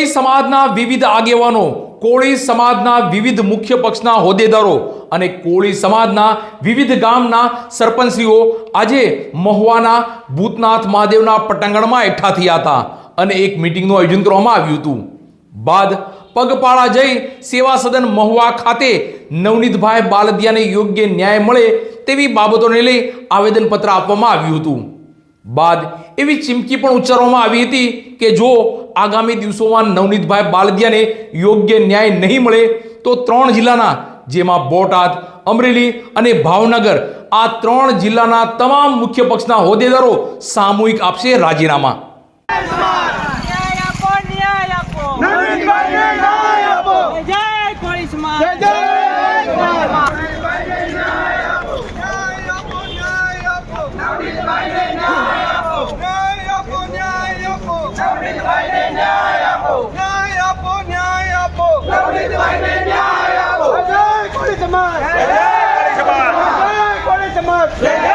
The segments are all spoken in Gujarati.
કોળી સમાજના વિવિધ આગેવાનો, કોળી સમાજના વિવિધ મુખ્ય પક્ષના હોદ્દેદારો અને કોળી સમાજના વિવિધ ગામના સરપંચીઓ આજે મહુવાના ભૂતનાથ મહાદેવના પટાંગણમાં એકઠા થયા હતા અને એક મિટિંગનું આયોજન કરવામાં આવ્યું હતું. બાદ પગપાળા જઈ સેવા સદન મહુવા ખાતે નવનીતભાઈ બાલદિયાને યોગ્ય ન્યાય મળે તેવી બાબતોને લઈ આવેદનપત્ર આપવામાં આવ્યું હતું. બાદ એવી ચીમકી પણ ઉચ્ચારવામાં આવી હતી કે જો આગામી દિવસોમાં નવનીતભાઈ બાલદિયાને યોગ્ય ન્યાય નહીં મળે, તો ત્રણ જિલ્લાના, જેમાં બોટાદ, અમરેલી અને ભાવનગર, આ ત્રણ જિલ્લાના તમામ મુખ્ય પક્ષના હોદ્દેદારો સામૂહિક આપશે રાજીનામા ન્યાય આપો ન્યાય આપો નવીનભાઈને ન્યાય આપો જય કોળી સમાજ જય જય સમાજ. ન્યાય આપો, ન્યાય આપો. ન્યાય આપો, ન્યાય આપો. જય કોળી સમાજ. જય કોળી સમાજ. જય કોળી સમાજ. જય જય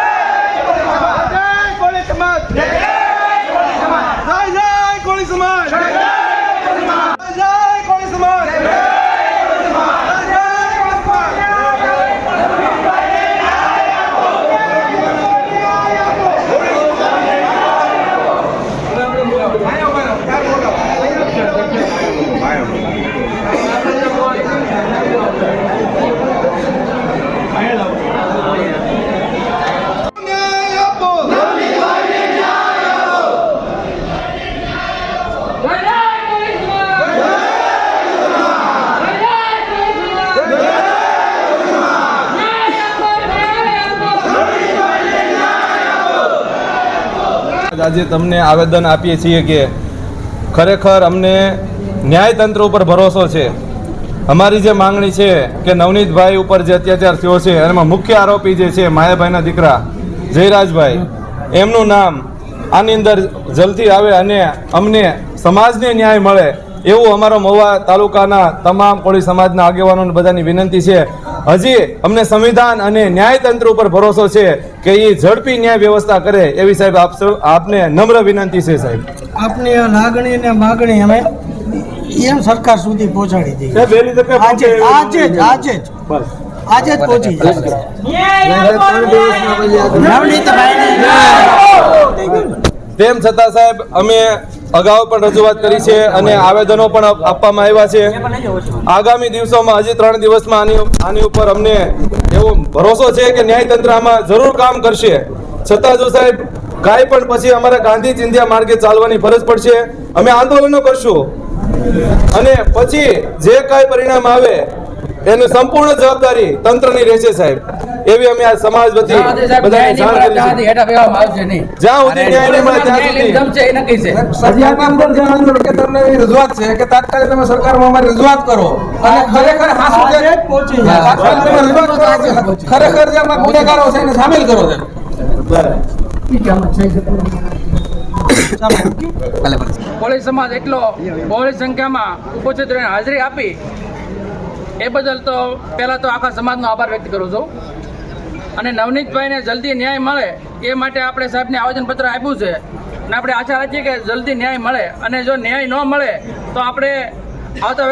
કોળી સમાજ. જય જય કોળી સમાજ. જય જય કોળી સમાજ. ન્યાય આપો જય કોળી સમાજ જય કોળી સમાજ ન્યાય આપો ન્યાય આપો આજે તમને આવેદન આપીએ છીએ કે ખરેખર અમને ન્યાયતંત્ર ઉપર ભરોસો છે. અમારી જે માંગણી છે કે નવનીતભાઈ ઉપર જે અત્યાચાર થયો છે, એમાં મુખ્ય આરોપી જે છે માયાભાઈના દીકરા જયરાજભાઈ, એમનું નામ આની અંદર જલ્દી આવે અને અમને સમાજને ન્યાય મળે એવું અમારો મહુવા તાલુકાના તમામ કોળી સમાજના આગેવાનોને બધાની વિનંતી છે. હજી અમને સંવિધાન અને ન્યાયતંત્ર ઉપર ભરોસો છે કે એ ઝડપી ન્યાય વ્યવસ્થા કરે એવી સાહેબ આપ આપને નમ્ર વિનંતી છે સાહેબ. આપની આ લાગણી અને માગણી અમે એમ સરકાર સુધી પહોંચાડી દઈએ. સાહેબ, વહેલી તકે આજે આજે જ આજે જ. બસ. આજે જ પહોંચી જશે નવનીતભાઈને તેમ છતાં સાહેબ, અમે અગાઉ પણ રજૂઆત કરી છે અને આવેદનો પણ આપવામાં આવ્યા છે. આગામી દિવસોમાં, હજી ત્રણ દિવસમાં આની આની ઉપર અમને એવો ભરોસો છે કે ન્યાયતંત્ર આમાં જરૂર કામ કરશે. છતાં જો સાહેબ, કાંઈ પણ પછી અમારે ગાંધી ચિંધ્યા માર્ગે ચાલવાની ફરજ પડશે. અમે આંદોલનો કરશું. અને પછી જે કાંઈ પરિણામ આવે, એની સંપૂર્ણ જવાબદારી તંત્રની રહેશે સાહેબ. એવી અમે આ સમાજ વતી બધાને જાણ કરી છે. જ્યાં સુધી ન્યાય નહીં મળે ત્યાં સુધી રજૂઆત છે કે તાત્કાલિક તમે સરકારમાં અમારી રજૂઆત કરો અને ખરેખર હાસુ જે પહોંચી કે ખરેખર જે અમારા ગુનેગારો છે એને સામેલ કરો છે. કોળી સમાજ એટલો બહોળી સંખ્યામાં ઉપસ્થિત રહીને હાજરી આપી. એ બદલ તો પહેલાં તો આખા સમાજનો આભાર વ્યક્ત કરું છું. અને નવનીતભાઈને જલ્દી ન્યાય મળે, એ માટે આપણે સાહેબને આવેદનપત્ર આપ્યું છે. અને આપણે આશા રાખીએ કે જલ્દી ન્યાય મળે. અને જો ન્યાય ન મળે, તો આપણે આવતા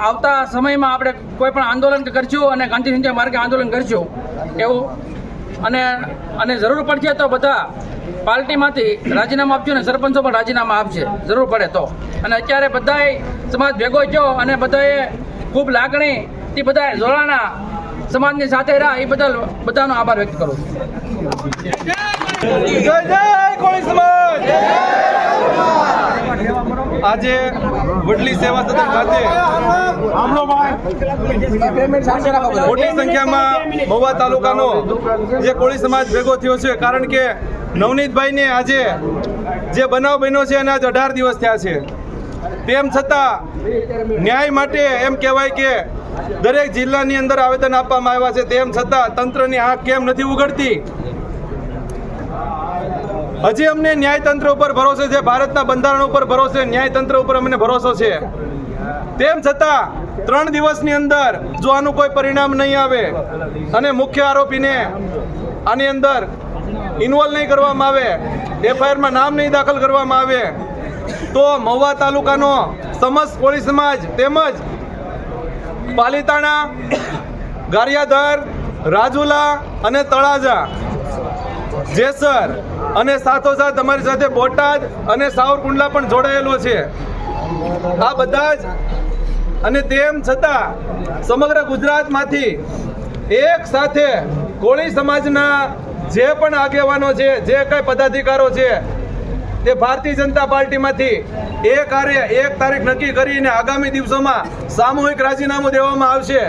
આવતા સમયમાં આપણે કોઈ પણ આંદોલન કરશું અને ગાંધી સંજય માર્ગે આંદોલન કરશું. એવું. અને અને જરૂર પડશે તો બધા પાર્ટીમાંથી રાજીનામું આપજો અને સરપંચો પણ રાજીનામા આપશે. જરૂર પડે તો. અને અત્યારે બધાય સમાજ ભેગો થયો અને બધાએ ખૂબ લાગણી. તે બધાએ જોડાણા સમાજની સાથે રહ્યા, એ બદલ બધાનો આભાર વ્યક્ત કરું છું. આજે વડલી સેવા સદન ખાતે મોટી સંખ્યામાં મહુવા તાલુકાનો જે કોળી સમાજ ભેગો થયો છે, કારણ કે નવનીતભાઈને આજે જે બનાવ બન્યો છે અને આજે અઢાર દિવસ થયા છે. તેમ છતાં ન્યાય માટે એમ કહેવાય કે દરેક જિલ્લાની અંદર આવેદન આપવામાં આવ્યા છે, તેમ છતાં તંત્રની આંખ કેમ નથી ઉગડતી હજી અમને ન્યાયતંત્ર ઉપર ભરોસો છે, ભારતના બંધારણ ઉપર ભરોસો ન્યાયતંત્ર ઉપર અમને ભરોસો છે. તેમ છતાં, ત્રણ દિવસની અંદર જો આનું કોઈ પરિણામ નહીં આવે અને મુખ્ય આરોપીને આની અંદર ઇન્વોલ્વ નહીં કરવામાં આવે, એફઆઈઆરમાં નામ નહીં દાખલ કરવામાં આવે, તો મહુવા તાલુકાનો સમસ્ત પોલીસ સમાજ તેમજ પાલીતાણા ગારિયાધર, રાજુલા અને તળાજા. જેસર અને સાથોસાથ તમારી સાથે બોટાદ અને સાવરકુંડલા પણ જોડાયેલો છે. આ બધા જ અને તેમ છતાં સમગ્ર ગુજરાતમાંથી એક સાથે કોળી સમાજના જે પણ આગેવાનો છે, જે કંઈ પદાધિકારો છે તે ભારતીય જનતા પાર્ટીમાંથી એક કાર્ય એક તારીખ નક્કી કરીને આગામી દિવસોમાં સામૂહિક રાજીનામું દેવામાં આવશે.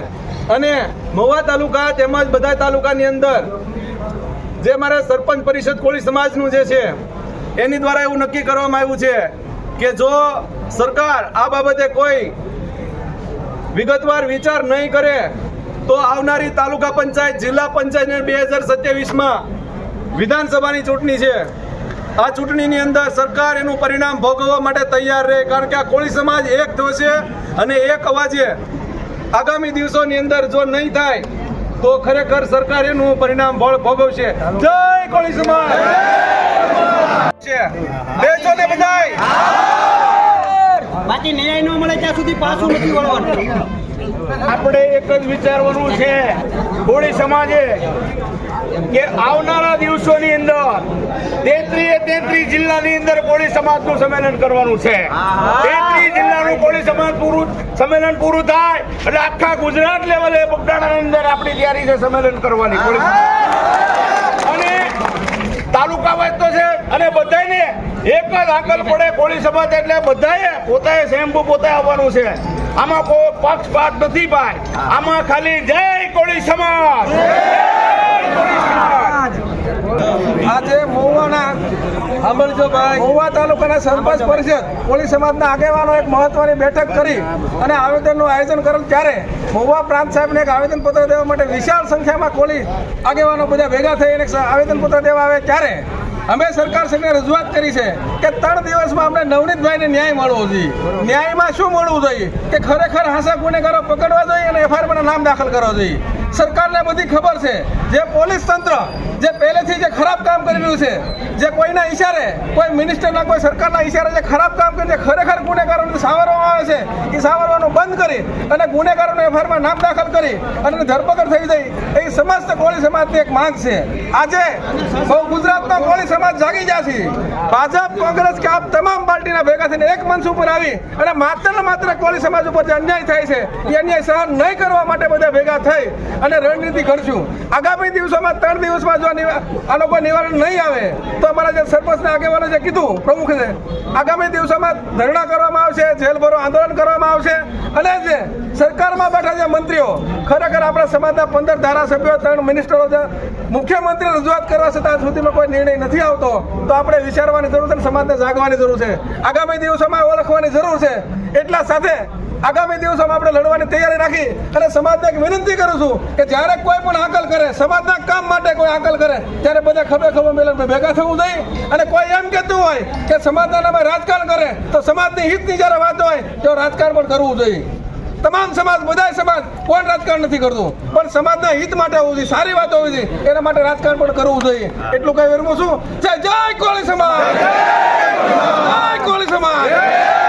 અને મહુવા તાલુકા તેમજ બધા તાલુકાની અંદર જે મારા સરપંચ પરિષદ કોળી સમાજનું જે છે, એની દ્વારા એવું નક્કી કરવામાં આવ્યું છે કે જો સરકાર આ બાબતે કોઈ વિગતવાર વિચાર નહીં કરે, તો આવનારી તાલુકા પંચાયત, જિલ્લા પંચાયત બે હજાર સત્યાવીસમાં વિધાનસભાની ચૂંટણી છે. આ ચૂંટણીની અંદર સરકાર એનું પરિણામ ભોગવવા માટે તૈયાર રહે, કારણ કે આ કોળી સમાજ એક થશે અને એક અવાજે આગામી દિવસોની અંદર જો નહીં થાય, તો ખરેખર સરકાર એનું પરિણામ ભોગ- ભોગવશે. જય કોળી સમાજ! દેશો ને બાકી ન્યાય ન મળે ત્યાં સુધી પાછું નથી વળવાનું. આપણે એક જ વિચારવાનું છે કોળી સમાજે કે આવનારા દિવસોની અંદર તેત્રીએ તેત્રીસ જિલ્લાની અંદર કોળી સમાજનું સંમેલન કરવાનું છે. તેત્રીસ જિલ્લાનું કોળી સમાજ પૂરું સંમેલન પૂરું થાય એટલે આખા ગુજરાત લેવલે બગદાણાની અંદર આપણી તૈયારી છે સંમેલન કરવાની કોળી અને તાલુકા તો છે અને બધાને એક જ આકલ પડે કોળી સમાજ એટલે બધાએ પોતાએ સ્વયંભૂ પોતાએ આવવાનું છે. આમાં કોઈ પક્ષપાત નથી ભાઈ. આમાં ખાલી જય કોળી સમાજ. આજે મહુવાના સાંભળજો ભાઈ. મહુવા તાલુકાના સરપંચ પરિષદ કોળી સમાજના આગેવાનો એક મહત્વની બેઠક કરી અને આવેદનનું આયોજન કરેલ ત્યારે મહુવા પ્રાંત સાહેબને એક આવેદનપત્ર દેવા માટે વિશાળ સંખ્યામાં કોળી આગેવાનો બધા ભેગા થઈ અને આવેદનપત્ર દેવા આવે ત્યારે અમે સરકાર સરકારશ્રીને રજૂઆત કરી છે કે ત્રણ દિવસમાં અમને નવનીતભાઈને ન્યાય મળવો જોઈએ. ન્યાયમાં શું મળવું જોઈએ? કે ખરેખર હાંસા ગુનેગારો પકડવા જોઈએ અને એફઆઈઆરમાં નામ દાખલ કરવા જોઈએ? સરકારને બધી ખબર છે. જે પોલીસ તંત્ર, જે પહેલેથી જે ખરાબ કામ કરી રહ્યું છે, જે કોઈના ઈશારે, કોઈ મિનિસ્ટરના, કોઈ સરકારના ઈશારે જે ખરાબ કામ કરીને ખરેખર ગુનેગારોને સાવરવામાં આવે છે, એ સાવરવાનું બંધ કરી અને ગુનેગારોને એફઆઈઆરમાં નામ દાખલ કરી અને ધરપકડ થઈ જાય, એ સમસ્ત કોળી સમાજની એક માંગ છે. આજે બહુ ગુજરાતનો કોળી સમાજ જાગી જશે ભાજપ, કોંગ્રેસ કે આપ તમામ પાર્ટીના ભેગા થઈને એક મંચ ઉપર આવી અને માત્ર ને માત્ર કોળી સમાજ ઉપર જે અન્યાય થાય છે, એ અન્યાય સહન નહીં કરવા માટે બધા ભેગા થઈ અને રણનીતિ ઘડશું. આગામી દિવસોમાં ત્રણ દિવસમાં જો આ લોકો નિવારણ નહીં આવે, તો અમારા જે સરપંચના આગેવાનો જે કીધું, પ્રમુખ આગામી દિવસોમાં ધરણા કરવામાં આવશે જેલ ભરો આંદોલન કરવામાં આવશે અને જે સરકારમાં બેઠા જે મંત્રીઓ, ખરેખર આપણા સમાજના પંદર ધારાસભ્યો, ત્રણ મિનિસ્ટરો મુખ્યમંત્રી રજૂઆત કરવા છતાં સુધીમાં કોઈ નિર્ણય નથી આવતો, તો આપણે વિચારવાની જરૂર છે સમાજને જાગવાની જરૂર છે. આગામી દિવસોમાં ઓળખવાની જરૂર છે. એટલા સાથે આગામી દિવસોમાં આપણે લડવાની તૈયારી રાખી અને સમાજને એક વિનંતી કરું છું કે જ્યારે કોઈ પણ આકલ કરે, સમાજના કામ માટે કોઈ આકલ કરે, ત્યારે બધા ખભે ખભે મેલન ભેગા થવું જોઈએ. અને કોઈ એમ કહેતું હોય કે સમાજના નામે રાજકારણ કરે, તો સમાજની હિતની જ્યારે વાત હોય, તો રાજકારણ પણ કરવું જોઈએ. તમામ સમાજ, બધાય સમાજ કોણ રાજકારણ નથી કરતું? પણ સમાજના હિત માટે હોવું જોઈએ, સારી વાત હોવી જોઈએ. એના માટે રાજકારણ પણ કરવું જોઈએ. એટલું કઈ વિરમું છું. જય જય કોળી સમાજ! જય કોળી સમાજ!